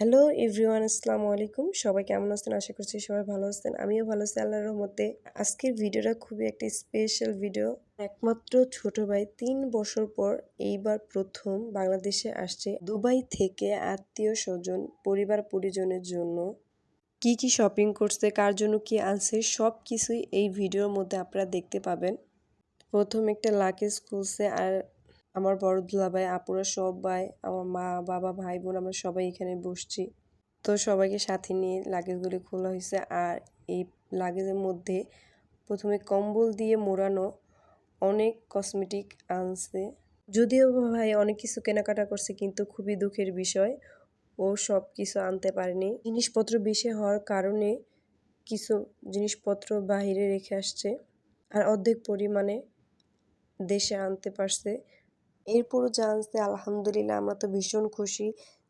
Hello everyone আসসালামু আলাইকুম। সবাই কেমন আছেন? আশা করছি সবাই ভালো আছেন। আমিও ভালো আছি, আল্লাহর রহমতে। আজকের ভিডিওটা খুবই একটা স্পেশাল ভিডিও একমাত্র ছোট ভাই, তিন বছর পর এইবার প্রথম বাংলাদেশে আসছে দুবাই থেকে আত্মীয় স্বজন, পরিবার পরিজনের জন্য। কি কি শপিং করছে, কার জন্য কি আনছে সব কিছুই এই ভিডিওর মধ্যে আপনারা দেখতে পাবেন। প্রথম একটা লাকেজ খুলছে আর আমার বড় দুলাভাই, আপুরা সবাই আমার মা, বাবা, ভাই বোন, আমরা সবাই এখানে বসছি। তো সবাইকে সাথে নিয়ে লাগেজগুলি খোলা হয়েছে আর এই লাগেজের মধ্যে প্রথমে কম্বল দিয়ে মোড়ানো অনেক কসমেটিক আনছে। যদিও ভাই অনেক কিছু কেনাকাটা করছে, কিন্তু খুবই দুঃখের বিষয়, ও সব কিছু আনতে পারেনি। জিনিসপত্র বেশি হওয়ার কারণে কিছু জিনিসপত্র বাহিরে রেখে আসছে আর অর্ধেক পরিমাণে দেশে আনতে পারছে। এরপরও জানতে আলহামদুলিল্লাহ আমরা তো ভীষণ খুশি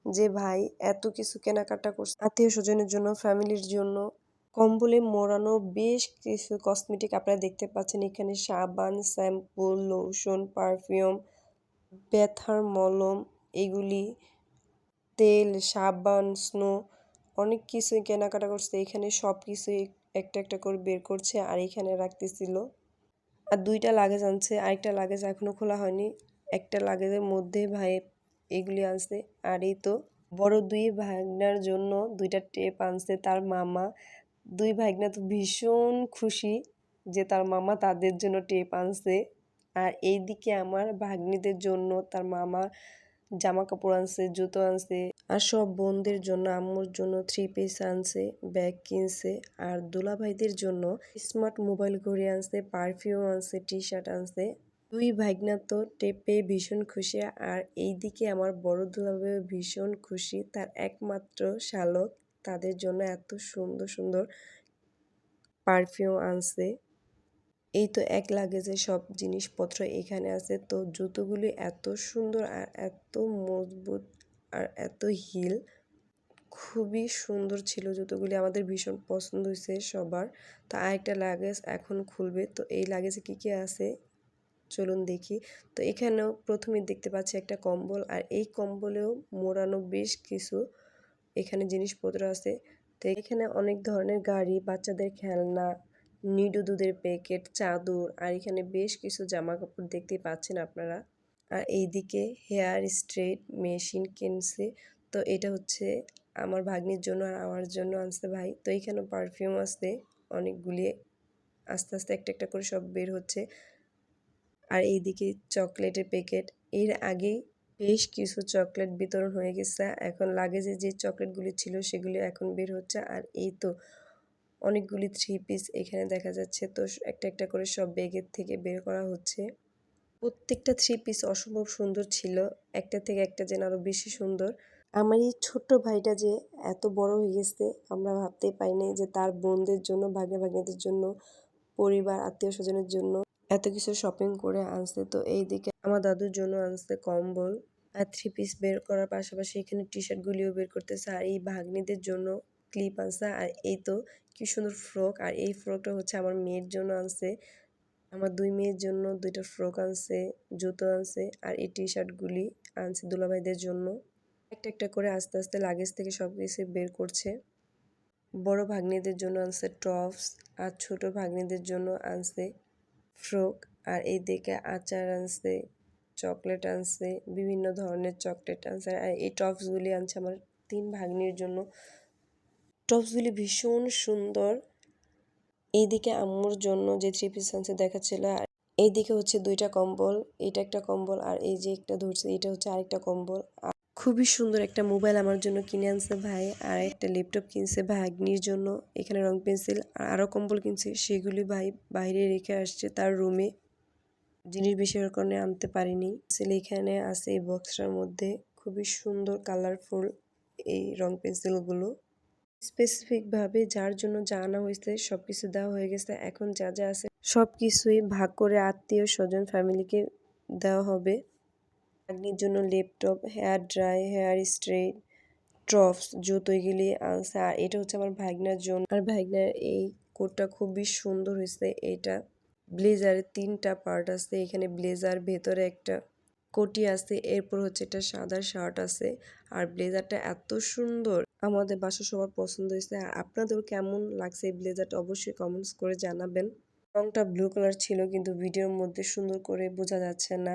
যে ভাই এত কিছু কেনাকাটা করছে। আত্মীয় স্বজনের জন্য ফ্যামিলির জন্য কম্বলে মোড়ানো বেশ কিছু কসমেটিক আপনারা দেখতে পাচ্ছেন। এখানে সাবান, শ্যাম্পু লোশন পারফিউম ব্যথার মলম, এগুলি, তেল, সাবান স্নো অনেক কিছুই কেনাকাটা করছে। এখানে সব কিছুই একটা একটা করে বের করছে আর এখানে রাখতেছিল। আর দুইটা লাগেজ আনছে, আরেকটা লাগেজ এখনও খোলা হয়নি। একটা লাগেজের মধ্যে ভাই এগুলি আনছে। আর এই তো বড় দুই ভাগনার জন্য দুইটা টেপ আনছে তার মামা। দুই ভাগনা তো ভীষণ খুশি যে তার মামা তাদের জন্য টেপ আনছে। আর এইদিকে আমার ভাগ্নিদের জন্য তার মামা জামা কাপড় আনছে, জুতো আনছে আর সব বোনদের জন্য, আম্মুর জন্য থ্রি পিস আনছে ব্যাগ কিনছে। আর দুলাভাইদের জন্য স্মার্ট মোবাইল ঘড়ি আনছে পারফিউম আনছে টি শার্ট আনছে। দুই ভাগনা তো টেপে ভীষণ খুশি, আর এইদিকে আমার বড় দুলাভাইও ভীষণ খুশি। তার একমাত্র শালক তাদের জন্য এত সুন্দর সুন্দর পারফিউম আনছে। এই তো এক লাগেজে সব জিনিসপত্র এখানে আছে। তো জুতোগুলি এত সুন্দর আর এত মজবুত আর এত হিল। খুবই সুন্দর ছিল জুতোগুলি, আমাদের ভীষণ পছন্দ হয়েছে সবার। তো আরেকটা লাগেজ এখন খুলবে। তো এই লাগেজে কী কী আছে? চলুন দেখি। তো এখানেও প্রথমে দেখতে পাচ্ছি একটা কম্বল, আর এই কম্বলেও মোড়ানো বেশ কিছু এখানে জিনিসপত্র আছে। তো এখানে অনেক ধরনের গাড়ি, বাচ্চাদের খেলনা, নিডু দুধের প্যাকেট, চাদর, আর এখানে বেশ কিছু জামা কাপড় দেখতে পাচ্ছেন আপনারা। আর এইদিকে হেয়ার স্ট্রেট মেশিন কিনছে। তো এটা হচ্ছে আমার ভাগ্নির জন্য আর আমার জন্য আনছে ভাই। তো এখানে পারফিউম আসতে অনেকগুলি আস্তে আস্তে একটা একটা করে সব বের হচ্ছে। আর এইদিকে চকলেটের প্যাকেট। এর আগে বেশ কিছু চকলেট বিতরণ হয়ে গেছে। এখন লাগেজে যে চকলেটগুলি ছিল সেগুলি এখন বের হচ্ছে। আর এই তো অনেকগুলি থ্রি পিস এখানে দেখা যাচ্ছে। তো একটা একটা করে সব ব্যাগের থেকে বের করা হচ্ছে। প্রত্যেকটা থ্রি পিস অসম্ভব সুন্দর ছিল। একটা থেকে একটা যেন আরও বেশি সুন্দর। আমার এই ছোট্ট ভাইটা যে এত বড় হয়ে গেছে, আমরা ভাবতেই পাইনি যে তার বোনদের জন্য ভাগ্নে ভাগ্নেদের জন্য, পরিবার আত্মীয় স্বজনের জন্য এত কিছু শপিং করে আনছে, তো এই দিকে আমার দাদুর জন্য আনছে কম্বল আর থ্রি পিস বের করার পাশাপাশি এখানে টি শার্টগুলিও বের করতেছে আর এই ভাগ্নিদের জন্য ক্লিপ আনছে আর এই তো কি সুন্দর ফ্রক আর এই ফ্রকটা হচ্ছে আমার মেয়ের জন্য আনছে। আমার দুই মেয়ের জন্য দুইটা ফ্রক আনছে, জুতো আনছে আর এই টি শার্টগুলি আনছে দুলাভাইদের জন্য। একটা একটা করে আস্তে আস্তে লাগেজ থেকে সব কিছু বের করছে। বড় ভাগ্নিদের জন্য আনছে টপস আর ছোট ভাগ্নিদের জন্য আনছে ফ্রক আর এই দিকে আচার আনছে, চকলেট আনছে, বিভিন্ন ধরনের চকলেট আনছে আর এই টপসগুলি আনছে আমার তিন ভাগ্নির জন্য। টপসগুলি ভীষণ সুন্দর। এইদিকে আম্মুর জন্য যে থ্রি পিস আনছে দেখাচ্ছিল। আর এইদিকে হচ্ছে দুইটা কম্বল, এটা একটা কম্বল আর এই যে একটা ধরছে, এটা হচ্ছে আরেকটা কম্বল। আর খুবই সুন্দর একটা মোবাইল আমার জন্য কিনে আনছে ভাই, আর একটা ল্যাপটপ কিনছে ভাগ্নির জন্য। এখানে রং পেন্সিল আর আরও কম্বল কিনছে, সেগুলি ভাই বাইরে রেখে আসছে তার রুমে জিনিস বিষয়ের কারণে আনতে পারিনি। এখানে আছে এই বক্সটার মধ্যে, খুবই সুন্দর কালারফুল এই রং পেন্সিলগুলো। স্পেসিফিকভাবে যার জন্য যা আনা হয়েছে সব কিছু দেওয়া হয়ে গেছে, এখন যা যা আছে সব কিছুই ভাগ করে আত্মীয় স্বজন ফ্যামিলিকে দেওয়া হবে। ভাগ্নির জন্য laptop, hair dry, hair straight ট্রফস, জুতো এগুলি আনছে। আর এটা হচ্ছে আমার ভাগনার জন্য। আর ভাগনার এই কোটটা খুবই সুন্দর হয়েছে। এটা ব্লেজারের তিনটা পার্ট আছে। এখানে ব্লেজার, ভেতরে একটা কোটি আছে। এরপর হচ্ছে একটা সাদা শার্ট আছে। আর ব্লেজারটা এত সুন্দর। আমাদের বাসা সবার পছন্দ হয়েছে। আর আপনাদের কেমন লাগছে এই ব্লেজারটা অবশ্যই কমেন্টস করে জানাবেন। রংটা ব্লু কালার ছিল, কিন্তু ভিডিওর মধ্যে সুন্দর করে বোঝা যাচ্ছে না।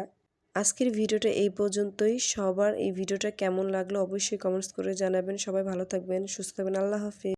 আজকের ভিডিওটা এই পর্যন্তই। সবার এই ভিডিওটা কেমন লাগল অবশ্যই কমেন্টস করে জানাবেন। সবাই ভালো থাকবেন, সুস্থ থাকবেন। আল্লাহ হাফিজ।